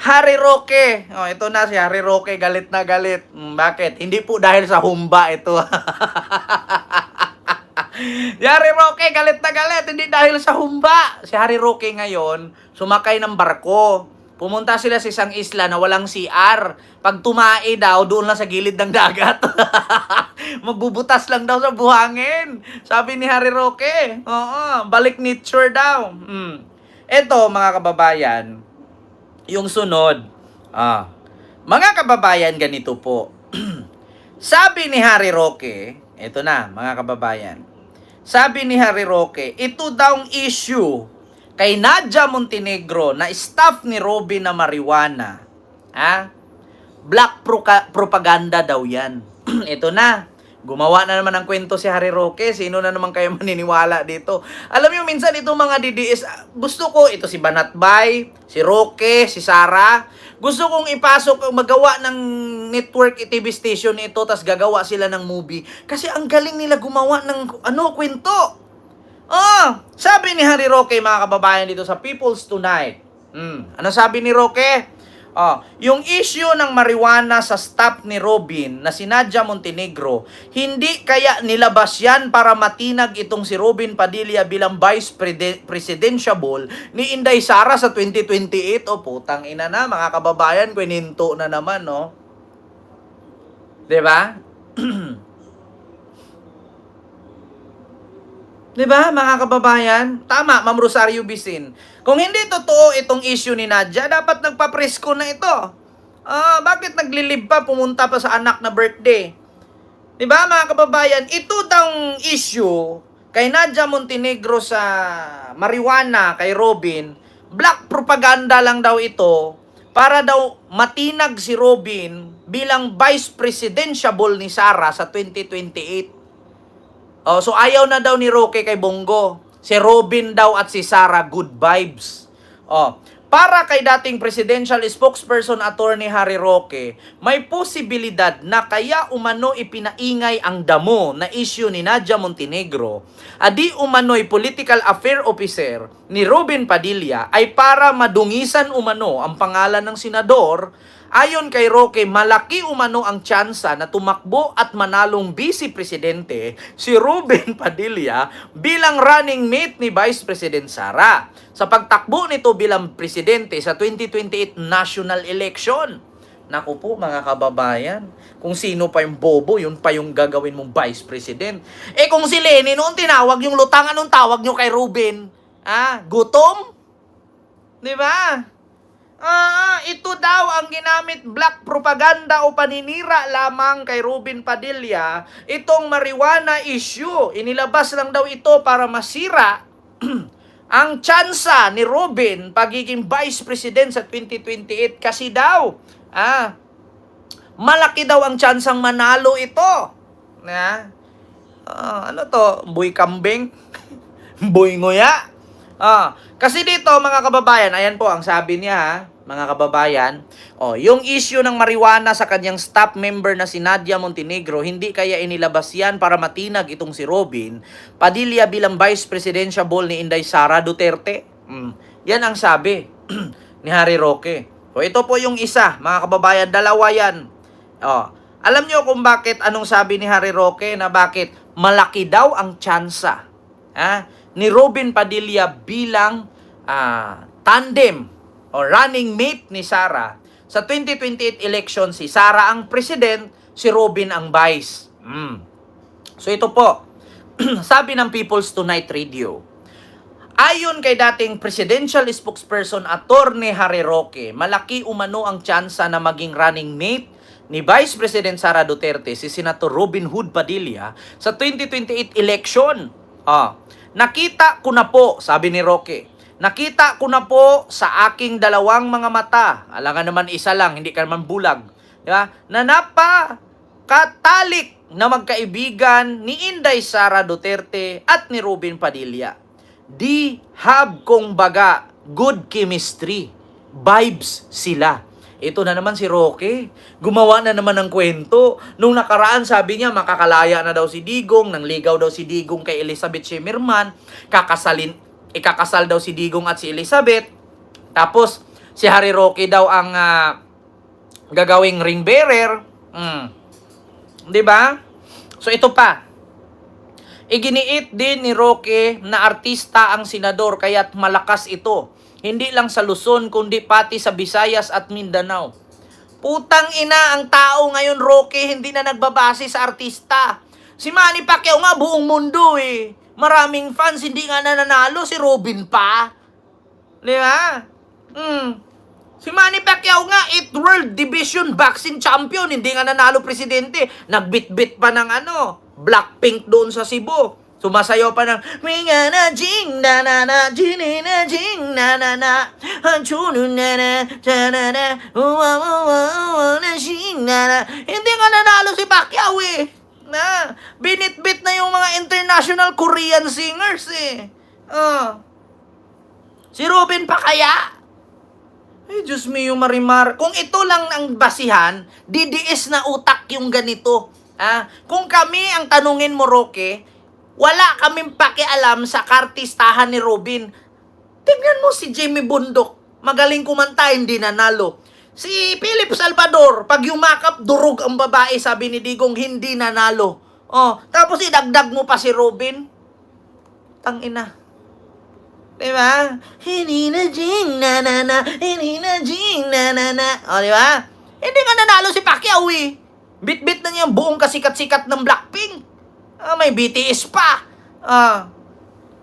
Harry Roque. Oh, ito na si Harry Roque, galit na galit. Mm, bakit? Hindi po dahil sa humba ito. si Harry Roque, galit na galit. Hindi dahil sa humba. Si Harry Roque ngayon, sumakay ng barko. Pumunta sila sa isang isla na walang CR. Pag tumae daw, doon lang sa gilid ng dagat. Magbubutas lang daw sa buhangin. Sabi ni Harry Roque. Oo, balik nature daw. Hmm. Ito, mga kababayan, yung sunod. Ah. Mga kababayan, ganito po. Sabi ni Harry Roque, ito na, mga kababayan. Sabi ni Harry Roque, ito daw ang issue kay Nadia Montenegro na staff ni Robin na marijuana. Ha? Black proca- propaganda daw yan. ito na. Gumawa na naman ng kwento si Harry Roque. Sino na naman kayo maniniwala dito? Alam niyo minsan itong mga DDS, ah, gusto ko, ito si Banatbay, si Roque, si Sara. Gusto kong ipasok, magawa ng network TV station ito, tas gagawa sila ng movie. Kasi ang galing nila gumawa ng ano, kwento. Oh, sabi ni Harry Roque, mga kababayan dito sa People's Tonight. Hmm, ano sabi ni Roque? Oh, yung issue ng marijuana sa staff ni Robin na si Nadia Montenegro, hindi kaya nilabas yan para matinag itong si Robin Padilla bilang vice presidentiable ni Inday Sara sa 2028. O putang ina na, mga kababayan, kwininto na naman, no? 'Di ba? 'Di ba, mga kababayan? Tama, Ma'am Rosario Bisin. Kung hindi totoo itong issue ni Nadia, dapat nagpa-presko na ito. Ah, bakit naglilib pa pumunta pa sa anak na birthday? 'Di ba, mga kababayan? Ito daw issue kay Nadia Montenegro sa marijuana kay Robin, black propaganda lang daw ito para daw matinag si Robin bilang vice presidentiable ni Sara sa 2028. Oh, so ayaw na daw ni Roque kay Bongo. Si Robin daw at si Sara good vibes. Oh, para kay dating presidential spokesperson attorney Harry Roque, may posibilidad na kaya umano ipinaingay ang damo na issue ni Nadia Montenegro, adi umano'y political affair officer ni Robin Padilla ay para madungisan umano ang pangalan ng senador Ayon kay Roque, malaki umano ang tsansa na tumakbo at manalong vice presidente si Ruben Padilla bilang running mate ni Vice President Sara sa pagtakbo nito bilang presidente sa 2028 national election. Naku po mga kababayan, kung sino pa yung bobo, yun pa yung gagawin mong vice president. Eh kung si Lenny noon tinawag yung lutang, anong tawag nyo kay Ruben? Ah, gutom? Di ba? Ah, ito daw ang ginamit black propaganda o paninira lamang kay Ruben Padilla. Itong marijuana issue, inilabas lang daw ito para masira ang tsansa ni Ruben pagiging vice president sa 2028 kasi daw, ah, malaki daw ang tsansang manalo ito. Na, ah, ano to, buy kambing? buy nguya? Ah, kasi dito mga kababayan, ayan po ang sabi niya ha, mga kababayan. Oh, yung issue ng marijuana sa kanyang staff member na si Nadia Montenegro, hindi kaya inilabas yan para matinag itong si Robin Padilla bilang vice presidential ni Inday Sara Duterte. Mm, yan ang sabi ni Harry Roque. So ito po yung isa, mga kababayan, dalawa yan. Oh, alam niyo kung bakit anong sabi ni Harry Roque na bakit malaki daw ang tsansa ah, ni Robin Padilla bilang ah, tandem o running mate ni Sara sa 2028 election si Sara ang president, si Robin ang vice. Mm. So ito po, sabi ng People's Tonight Radio, Ayon kay dating presidential spokesperson Attorney Harry Roque, malaki umano ang tsansa na maging running mate ni Vice President Sara Duterte si Senator Robin Hood Padilla sa 2028 election. Ah, nakita ko na po, sabi ni Roque, nakita ko na po sa aking dalawang mga mata, alangan naman isa lang, hindi ka naman bulag, di ba? na napa katalik na magkaibigan ni Inday Sara Duterte at ni Robin Padilla. Di have kong baga good chemistry. Vibes sila. Ito na naman si Roque. Gumawa na naman ng kwento. Nung nakaraan, sabi niya, makakalaya na daw si Digong, nang ligaw daw si Digong kay Elizabeth Shimerman, kakasalin, ikakasal daw si Digong at si Elizabeth. Tapos, si Harry Roque daw ang ah, gagawing ring bearer. Mm. 'Di ba? So ito pa. Iginiit din ni Roque na artista ang senador kaya't malakas ito. Hindi lang sa Luzon kundi pati sa Visayas at Mindanao. Putang ina ang tao ngayon, Roque, hindi na nagbabase sa artista. Si Manny Pacquiao nga buong mundo eh. Maraming fans, hindi nga nananalo. Si Robin pa. Di ba? Mm. Si Manny Pacquiao nga, 8 World Division Boxing Champion. Hindi nga nanalo presidente. Nagbit-bit pa ng ano, Blackpink doon sa Cebu. Sumasayaw pa ng Minga na jing na na na jing na jing na na na Hanchunu na na ta na na Uwa uwa uwa na jing na na Hindi nga nanalo si Pacquiao eh na binitbit na yung mga international Korean singers eh. Oh. Si Robin pa kaya? Ay, Diyos mio marimar. Kung ito lang ang basihan, didiis na utak yung ganito. Ah, kung kami ang tanungin mo, Roque, wala kaming pakialam sa kartistahan ni Robin. Tingnan mo si Jimmy Bundok. Magaling kumanta, hindi nanalo. Si Philip Salvador, pag yumakap, durog ang babae, sabi ni Digong, hindi nanalo. Oh, tapos idagdag mo pa si Robin. Tangina. Diba? Hindi na jing na na na, hindi na jing na na na. O, diba? Hindi ka nanalo si Pacquiao eh. Bit-bit na niya yung buong kasikat-sikat ng Blackpink. Ah, may BTS pa. Ah,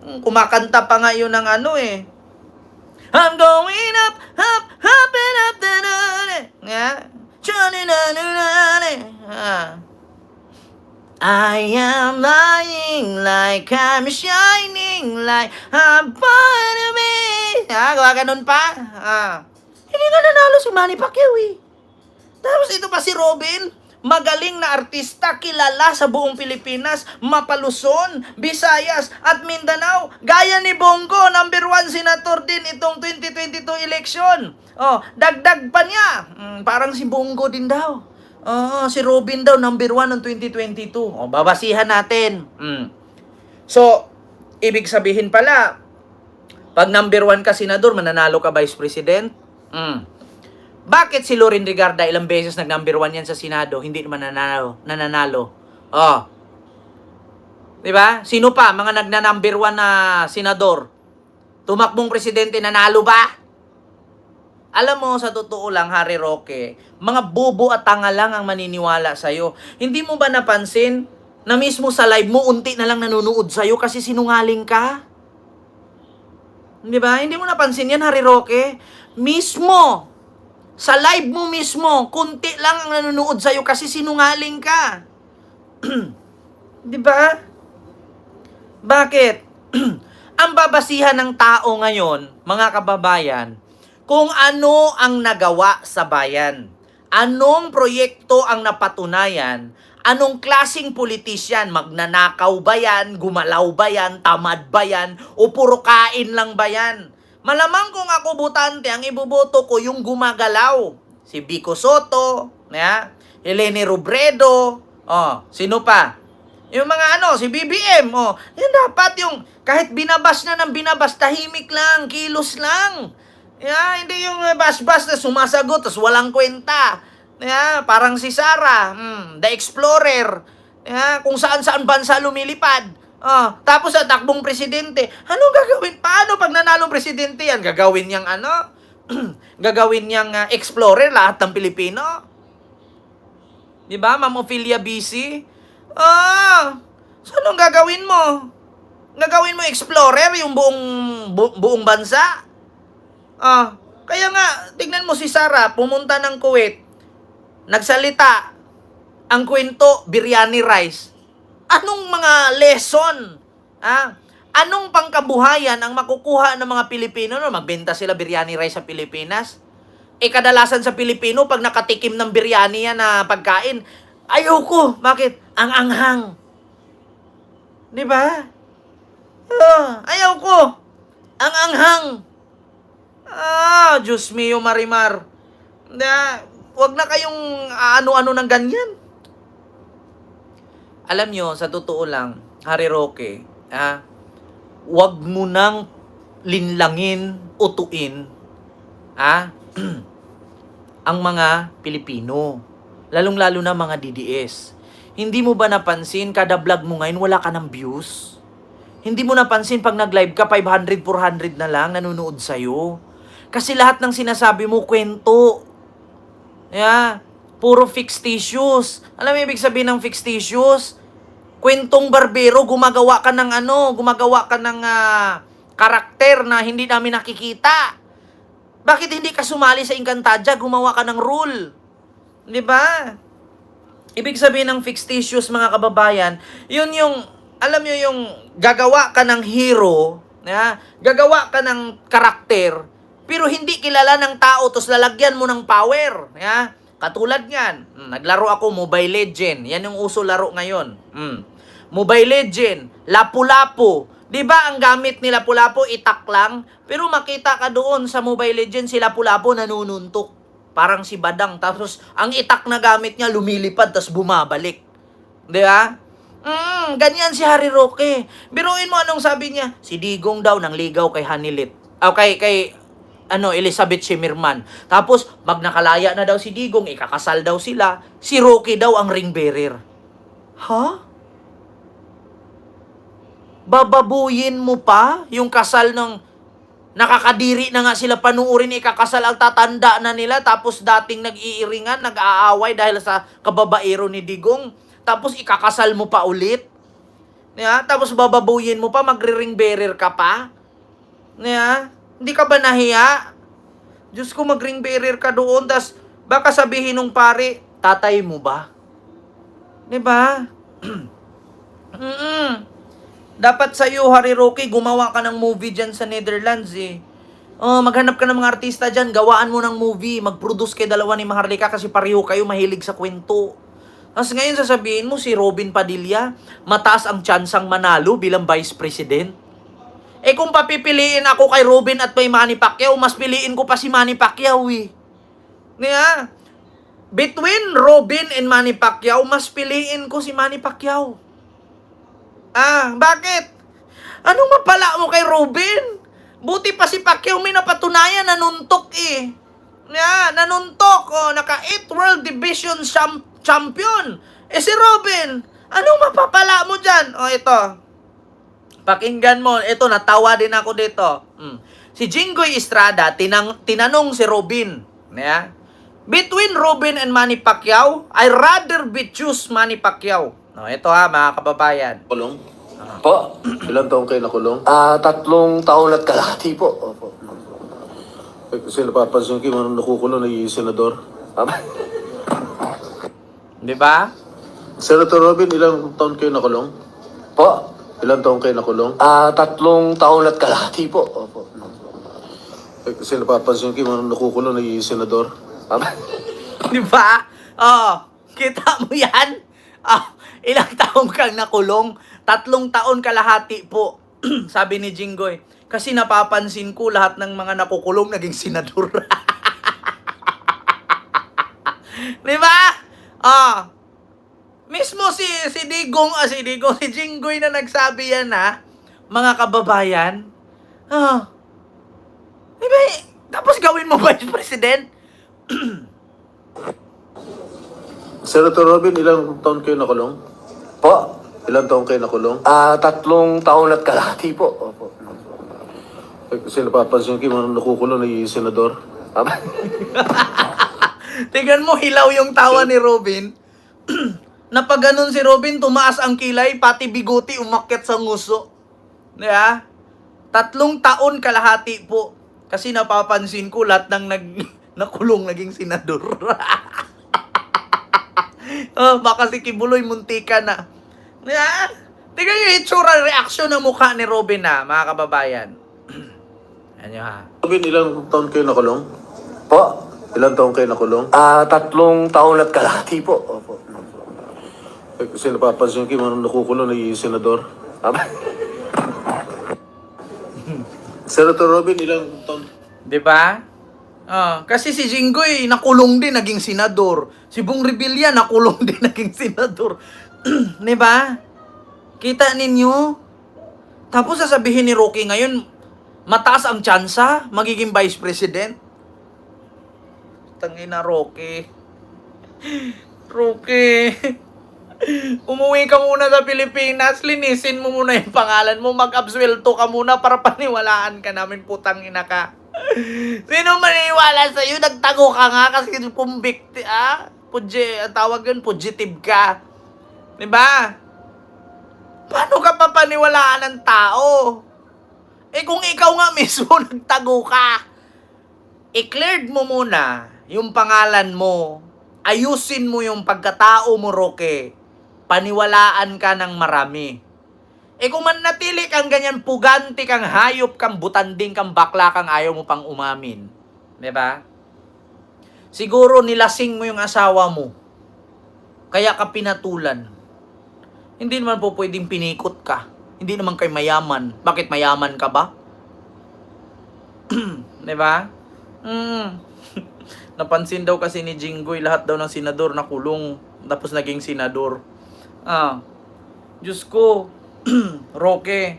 kumakanta pa nga yun ng ano eh. I'm going up, up, up and up, da, da. Yeah. Na, na. Ah. I am lying like I'm shining like I'm part of me. Ah, gawa ganun pa. Ah. Hindi nga nanalo si Manny Pacquiao eh. Tapos ito pa si Robin, magaling na artista, kilala sa buong Pilipinas, Mapaluson, Visayas, at Mindanao. Gaya ni Bongo, number one senator din itong 2022 election. Oh, dagdag pa niya. Mm, parang si Bongo din daw. Oo, si Robin daw, number one ng 2022. O, babasihan natin. Mm. So, ibig sabihin pala, pag number one ka senador, mananalo ka vice president? Mm. Bakit si Loren Regarda ilang beses nag number one yan sa Senado, hindi naman nanalo? nananalo? Oh. 'Di ba? Sino pa mga nagna number one na senador? Tumakbong presidente nanalo ba? Alam mo, sa totoo lang, Harry Roque, mga bobo at tanga lang ang maniniwala sa'yo. Hindi mo ba napansin na mismo sa live mo, unti na lang nanonood sa'yo kasi sinungaling ka? Di ba? Hindi mo napansin yan, Harry Roque. Mismo, sa live mo mismo, kunti lang ang nanonood sa'yo kasi sinungaling ka. Di ba? Bakit? ang babasihan ng tao ngayon, mga kababayan, kung ano ang nagawa sa bayan. Anong proyekto ang napatunayan? Anong klasing politisyan? Magnanakaw ba yan? Gumalaw ba yan? Tamad ba yan? O puro kain lang ba yan? Malamang kung ako butante, ang iboboto ko yung gumagalaw. Si Vico Soto, ya? Helene Robredo, oh, sino pa? Yung mga ano, si BBM, oh, yan dapat yung kahit binabas na ng binabas, tahimik lang, kilos lang. Yeah, hindi yung bas-bas na sumasagot tapos walang kwenta. Yeah, parang si Sarah, hmm, the explorer. Yeah, kung saan-saan bansa lumilipad. Ah, tapos sa takbong presidente, anong gagawin? Paano pag nanalong presidente yan? Gagawin niyang ano? gagawin niyang ah, explorer lahat ng Pilipino? Di ba, Ma'am Ophelia BC? Ah, so anong gagawin mo? Gagawin mo explorer yung buong bu- buong bansa? Ah, kaya nga, tignan mo si Sarah, pumunta ng Kuwait, nagsalita, ang kwento, biryani rice. Anong mga lesson? Ah, anong pangkabuhayan ang makukuha ng mga Pilipino no? Magbenta sila biryani rice sa Pilipinas? Eh, kadalasan sa Pilipino, pag nakatikim ng biryani yan na pagkain, ayoko. Bakit? Ang anghang. Di ba? Ah, ayaw ko. Ang anghang. Ah, Diyos mio marimar. Na, wag na kayong ano-ano ng ganyan. Alam nyo, sa totoo lang, Harry Roque, ah, wag mo nang linlangin, utuin, ah, ang mga Pilipino. Lalong-lalo na mga DDS. Hindi mo ba napansin, kada vlog mo ngayon, wala ka ng views? Hindi mo napansin pag nag-live ka, 500, 400 na lang nanonood sa'yo. Kasi lahat ng sinasabi mo, kwento. Yeah. Puro fictitious. Alam mo ibig sabihin ng fictitious? Kwentong barbero, gumagawa ka ng ano, gumagawa ka ng ah, karakter na hindi namin nakikita. Bakit hindi ka sumali sa Encantadia, gumawa ka ng rule? Di ba? Ibig sabihin ng fictitious mga kababayan, yun yung, alam nyo yung gagawa ka ng hero, ya, gagawa ka ng karakter, pero hindi kilala ng tao, tapos lalagyan mo ng power. Ya? Katulad yan, mm, naglaro ako Mobile Legend, yan yung uso laro ngayon. Mm. Mobile Legend, Lapu-Lapu, Di ba ang gamit ni Lapu-Lapu itak lang? Pero makita ka doon sa Mobile Legends si Lapu-Lapu nanununtok. Parang si Badang. Tapos ang itak na gamit niya lumilipad tapos bumabalik. Di ba? Mm, ganyan si Harry Roque. Biruin mo anong sabi niya? Si Digong daw nang ligaw kay Hanilit. O kay, kay ano, Elizabeth Shimerman. Tapos, pag nakalaya na daw si Digong, ikakasal daw sila, si Roque daw ang ring bearer. Ha? bababuyin mo pa yung kasal ng nakakadiri na nga sila panuurin ikakasal ang tatanda na nila tapos dating nag-iiringan, nag-aaway dahil sa kababaero ni Digong tapos ikakasal mo pa ulit yeah? tapos bababuyin mo pa magre-ring bearer ka pa yeah? Hindi ka ba nahiya Diyos ko mag-ring bearer ka doon tas baka sabihin nung pare tatay mo ba di ba Mm-mm. Dapat sa iyo, Harry Roque, gumawa ka ng movie dyan sa Netherlands eh. Oh, maghanap ka ng mga artista dyan, gawaan mo ng movie, mag-produce kay dalawa ni Maharlika kasi pareho kayo mahilig sa kwento. Tapos ngayon sasabihin mo si Robin Padilla, mataas ang tsansang manalo bilang Vice President. Eh kung papipiliin ako kay Robin at may Manny Pacquiao, mas piliin ko pa si Manny Pacquiao eh. Nga, between Robin and Manny Pacquiao, mas piliin ko si Manny Pacquiao. Ah, bakit? Anong mapala mo kay Robin? Buti pa si Pacquiao may napatunayan, nanuntok eh. Yeah, nanuntok. Oh, naka 8 World Division cham- Champion. Eh si Robin, anong mapapala mo dyan? Oh, ito. Pakinggan mo. Ito, natawa din ako dito. Mm. Si Jinggoy Estrada, tinang, tinanong si Robin. Yeah? Between Robin and Manny Pacquiao, I rather be choose Manny Pacquiao. No, ito ha, mga kababayan. Kulong? Po, Ilang taong kayo nakulong? ah tatlong taon at kalahati po. Opo. Eh, Kasi napapansin ko yung nakukulong nagiging senador. Di ba? Senator Robin, ilang taon kayo nakulong? Po, Ilang taong kayo nakulong? ah tatlong taon at kalahati po. Opo. Eh, Kasi napapansin ko yung nakukulong nagiging senador. Di ba? Oh, kita mo yan? Ah, ilang taon kang nakulong? Tatlong taon kalahati po. Sabi ni Jinggoy. Kasi napapansin ko lahat ng mga nakukulong naging senador. Di ba? Ah. Mismo si si Digong, ah, si Digong, si Jinggoy na nagsabi yan ha. Mga kababayan. Ah. Di ba? eh, Tapos gawin mo vice president? Senator Robin, ilang taon kayo nakulong? Po, Ilang taong kayo nakulong? ah tatlong taon at kalahati po. Opo. Eh, Kasi napapansin ko yung nakukulong nagiging senador. Tingnan mo, hilaw yung tawa ni Robin. na pag ganun si Robin, tumaas ang kilay, pati biguti umakyat sa nguso. Di ba? Tatlong taon kalahati po. Kasi napapansin ko lahat ng nag, nakulong naging senador. oh, baka si Kibuloy muntika na. Di ba? Tingnan yung itsura reaksyon ng mukha ni Robin na, mga kababayan. Ano ha? Robin, ilang taon kayo nakulong? Po, Ilang taong kayo nakulong? ah tatlong taon at kalahati po. Opo. Eh, Kasi napapansin ko yung nakukulong nagiging senador. Senator Robin, ilang taon? 'Di ba? Ah, kasi si Jinggoy nakulong din naging senador. Si Bong Revilla nakulong din naging senador. 'Di ba? Kita ninyo? Tapos sasabihin ni Rocky ngayon, mataas ang tsansa magiging vice president. Tangina, Roque. Roque. Umuwi ka muna sa Pilipinas, linisin mo muna yung pangalan mo, mag-absuelto ka muna para paniwalaan ka namin, putang ina ka. Sino maniniwala sa'yo? Nagtago ka nga kasi pumbikti, ah? Pudje, tawag yun, fugitive ka. Di ba? Paano ka papaniwalaan ng tao? Eh kung ikaw nga mismo nagtago ka, i-cleared mo muna yung pangalan mo. Ayusin mo yung pagkatao mo, Roque. Paniwalaan ka ng marami. Eh kung manatili kang ganyan, puganti kang hayop kang butanding kang bakla kang ayaw mo pang umamin. ba? Siguro nilasing mo yung asawa mo. Kaya ka pinatulan. Hindi naman po pwedeng pinikot ka. Hindi naman kay mayaman. Bakit mayaman ka ba? 'Di ba? Mm. Napansin daw kasi ni Jinggoy lahat daw ng senador na kulong tapos naging senador. Ah. Diyos ko. Roque.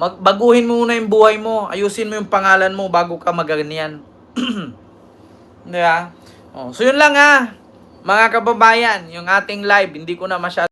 Magbaguhin mo muna yung buhay mo. Ayusin mo yung pangalan mo bago ka maganyan. Di ba? Oh, so yun lang ha. Mga kababayan, yung ating live, hindi ko na masyado